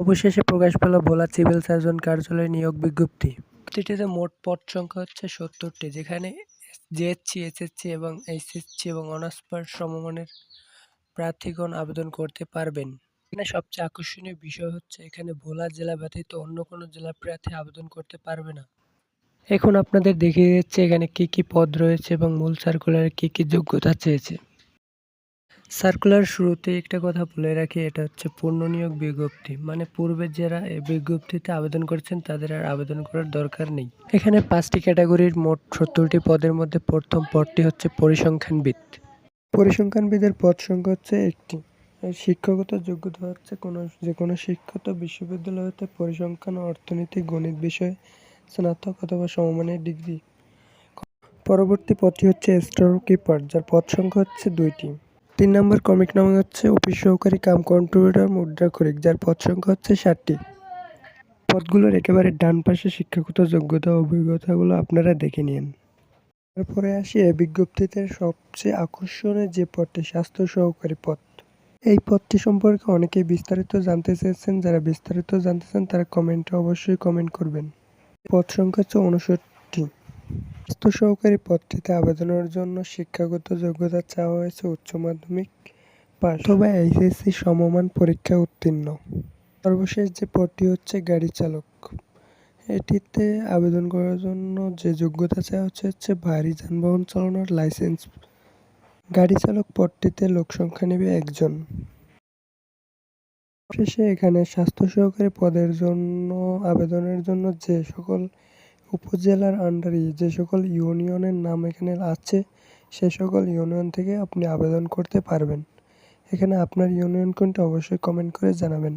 অবশেষে প্রকাশ পেল ভোলা civil surgeon কার্যালয়ে নিয়োগ বিজ্ঞপ্তি। বিজ্ঞপ্তিটিতে মোট পদ সংখ্যা হচ্ছে সত্তরটি, যেখানে জেএসসি এসএসসি এবং এইচএসসি এবং অনার্স পাস সমমানের প্রার্থীগণ আবেদন করতে পারবেন। এখানে সবচেয়ে আকর্ষণীয় বিষয় হচ্ছে এখানে ভোলা জেলা ব্যতীত অন্য কোনো জেলার প্রার্থী আবেদন করতে পারবে না। এখন আপনাদের দেখিয়ে দিচ্ছে এখানে কি কি পদ রয়েছে এবং মূল সার্কুলারে কি কি যোগ্যতা চেয়েছে। সার্কুলার শুরুতে একটা কথা বলে রাখি, এটা হচ্ছে পূর্ণ নিয়োগ বিজ্ঞপ্তি। মানে পূর্বে যারা এই বিজ্ঞপ্তিতে আবেদন করেছেন, তাদের আর আবেদন করার দরকার নেই। এখানে পাঁচটি ক্যাটাগরির মোট সত্তরটি পদের মধ্যে প্রথম পদটি হচ্ছে পরিসংখ্যানবিদ। পরিসংখ্যানবিদের পদ সংখ্যা হচ্ছে একটি। শিক্ষাগত যোগ্যতা হচ্ছে কোনো যে কোনো শিক্ষিত বিশ্ববিদ্যালয় হতে পরিসংখ্যান অর্থনীতি, গণিত বিষয়ে, স্নাতক অথবা সমমানের ডিগ্রি। পরবর্তী পদটি হচ্ছে স্টোর কিপার যার পদ সংখ্যা হচ্ছে দুইটি। তিন নম্বর কমিক নামে হচ্ছে অফিস সহকারী কাম কন্ট্রিবিউটর মুদ্রাক্ষরিক যার পদ সংখ্যা হচ্ছে ষাটটি। পদগুলোর একেবারে ডান পাশে শিক্ষাগত যোগ্যতা অভিজ্ঞতাগুলো আপনারা দেখে নিন। তারপরে আসি এই বিজ্ঞপ্তিতে সবচেয়ে আকর্ষণীয় যে পদটি, স্বাস্থ্য সহকারী পদ। এই পদটি সম্পর্কে অনেকেই বিস্তারিত জানতে চেয়েছেন, যারা বিস্তারিত জানতে চান তারা কমেন্টে অবশ্যই কমেন্ট করবেন। পদ সংখ্যা হচ্ছে উনষট্টি স্বাস্থ্য সহকারী পদটিতে আবেদনের জন্য শিক্ষাগত যোগ্যতা চাওয়া হয়েছে উচ্চ মাধ্যমিক পাস অথবা এইচএসসি সমমান পরীক্ষা উত্তীর্ণ। সর্বশেষ যে পদটি হচ্ছে গাড়ি চালক। এটিতে আবেদন করার জন্য যে যোগ্যতা চাওয়া হচ্ছে হচ্ছে ভারী যানবাহন চালানোর লাইসেন্স। গাড়ি চালক পদটিতে লোক সংখ্যা নেবে একজন। শেষে এখানে স্বাস্থ্য সহকারী পদের জন্য আবেদনের জন্য যে সকল উপজেলার আন্ডারে যে সকল ইউনিয়নের নাম এখানে আছে, সে সকল ইউনিয়ন থেকে আপনি আবেদন করতে পারবেন। এখানে আপনার ইউনিয়ন কোনটা অবশ্যই কমেন্ট করে জানাবেন।